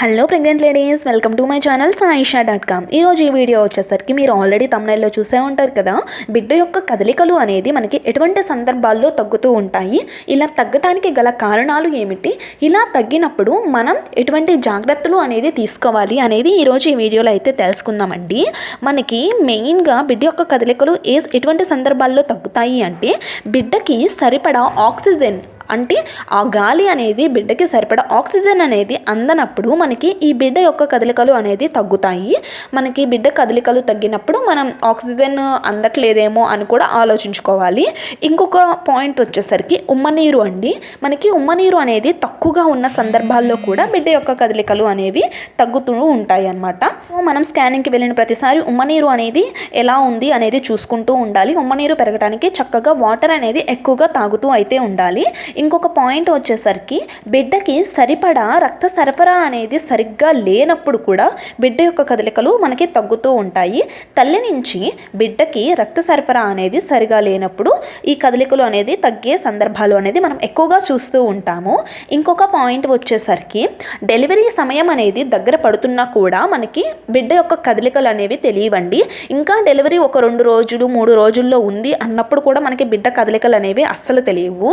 Hello pregnant ladies welcome to my channel Saisha dot com ఈరోజు ఈ video వచ్చేసరికి మీరు ఆల్రెడీ తమిళలో చూసే ఉంటారు కదా? బిడ్డ యొక్క కదలికలు అనేది మనకి ఎటువంటి సందర్భాల్లో తగ్గుతూ ఉంటాయి? ఇలా తగ్గటానికి గల కారణాలు ఏమిటి? ఇలా తగ్గినప్పుడు మనం ఎటువంటి జాగ్రత్తలు అనేది తీసుకోవాలి అనేది ఈరోజు ఈ వీడియోలో అయితే తెలుసుకుందామండి. మనకి మెయిన్గా బిడ్డ యొక్క కదలికలు ఏ ఎటువంటి సందర్భాల్లో తగ్గుతాయి అంటే బిడ్డకి సరిపడా ఆక్సిజన్ అంటే ఆ గాలి అనేది బిడ్డకి సరిపడా ఆక్సిజన్ అనేది అందనప్పుడు మనకి ఈ బిడ్డ యొక్క కదలికలు అనేది తగ్గుతాయి. మనకి బిడ్డ కదలికలు తగ్గినప్పుడు మనం ఆక్సిజన్ అందట్లేదేమో అని కూడా ఆలోచించుకోవాలి. ఇంకొక పాయింట్ వచ్చేసరికి ఉమ్మనీరు అండి. మనకి ఉమ్మనీరు అనేది తక్కువగా ఉన్న సందర్భాల్లో కూడా బిడ్డ యొక్క కదలికలు అనేవి తగ్గుతూ ఉంటాయి అన్నమాట. మనం స్కానింగ్కి వెళ్ళిన ప్రతిసారి ఉమ్మనీరు అనేది ఎలా ఉంది అనేది చూసుకుంటూ ఉండాలి. ఉమ్మనీరు పెరగడానికి చక్కగా వాటర్ అనేది ఎక్కువగా తాగుతూ అయితే ఉండాలి. ఇంకొక పాయింట్ వచ్చేసరికి బిడ్డకి సరిపడా రక్త సరఫరా అనేది సరిగ్గా లేనప్పుడు కూడా బిడ్డ యొక్క కదలికలు మనకి తగ్గుతూ ఉంటాయి. తల్లి నుంచి బిడ్డకి రక్త సరఫరా అనేది సరిగా లేనప్పుడు ఈ కదలికలు అనేది తగ్గే సందర్భాలు అనేది మనం ఎక్కువగా చూస్తూ ఉంటాము. ఇంకొక పాయింట్ వచ్చేసరికి డెలివరీ సమయం అనేది దగ్గర పడుతున్నా కూడా మనకి బిడ్డ యొక్క కదలికలు అనేవి తెలియవండి. ఇంకా డెలివరీ ఒక రెండు రోజులు మూడు రోజుల్లో ఉంది అన్నప్పుడు కూడా మనకి బిడ్డ కదలికలు అనేవి అస్సలు తెలియవు.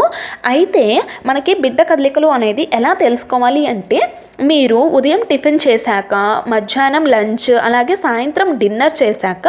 అయితే అయితే మనకి బిడ్డ కదలికలు అనేది ఎలా తెలుసుకోవాలి అంటే మీరు ఉదయం టిఫిన్ చేశాక మధ్యాహ్నం లంచ్ అలాగే సాయంత్రం డిన్నర్ చేశాక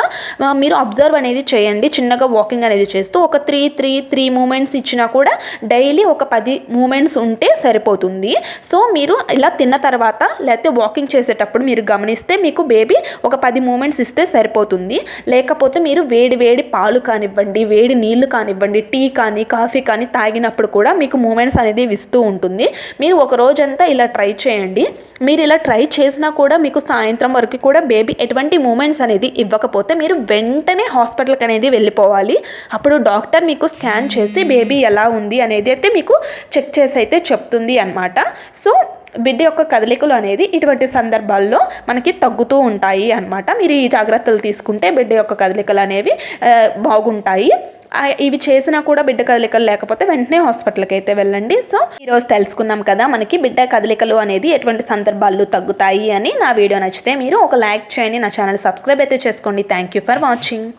మీరు అబ్జర్వ్ అనేది చేయండి. చిన్నగా వాకింగ్ అనేది చేస్తూ ఒక త్రీ త్రీ త్రీ మూమెంట్స్ ఇచ్చినా కూడా డైలీ ఒక పది మూమెంట్స్ ఉంటే సరిపోతుంది. సో మీరు ఇలా తిన్న తర్వాత లేకపోతే వాకింగ్ చేసేటప్పుడు మీరు గమనిస్తే మీకు బేబీ ఒక పది మూమెంట్స్ ఇస్తే సరిపోతుంది. లేకపోతే మీరు వేడి వేడి పాలు కానివ్వండి వేడి నీళ్ళు కానివ్వండి టీ కానీ కాఫీ కానీ తాగినప్పుడు కూడా మీకు మీకు మూమెంట్స్ అనేది ఇస్తూ ఉంటుంది. మీరు ఒక రోజంతా ఇలా ట్రై చేయండి. మీరు ఇలా ట్రై చేసినా కూడా మీకు సాయంత్రం వరకు కూడా బేబీ ఎటువంటి మూమెంట్స్ అనేది ఇవ్వకపోతే మీరు వెంటనే హాస్పిటల్కి అనేది వెళ్ళిపోవాలి. అప్పుడు డాక్టర్ మీకు స్కాన్ చేసి బేబీ ఎలా ఉంది అనేది అయితే మీకు చెక్ చేసి అయితే చెప్తుంది అనమాట సో బిడ్డ యొక్క కదలికలు అనేది ఇటువంటి సందర్భాల్లో మనకి తగ్గుతూ ఉంటాయి అన్నమాట. మీరు ఈ జాగ్రత్తలు తీసుకుంటే బిడ్డ యొక్క కదలికలు అనేవి బాగుంటాయి. ఇవి చేసినా కూడా బిడ్డ కదలికలు లేకపోతే వెంటనే హాస్పిటల్కి అయితే వెళ్ళండి. సో ఈరోజు తెలుసుకున్నాం కదా మనకి బిడ్డ కదలికలు అనేది ఎటువంటి సందర్భాల్లో తగ్గుతాయి అని నా వీడియో నచ్చితే మీరు ఒక లైక్ చేయండి. నా ఛానల్ సబ్స్క్రైబ్ అయితే చేసుకోండి. Thank you for watching.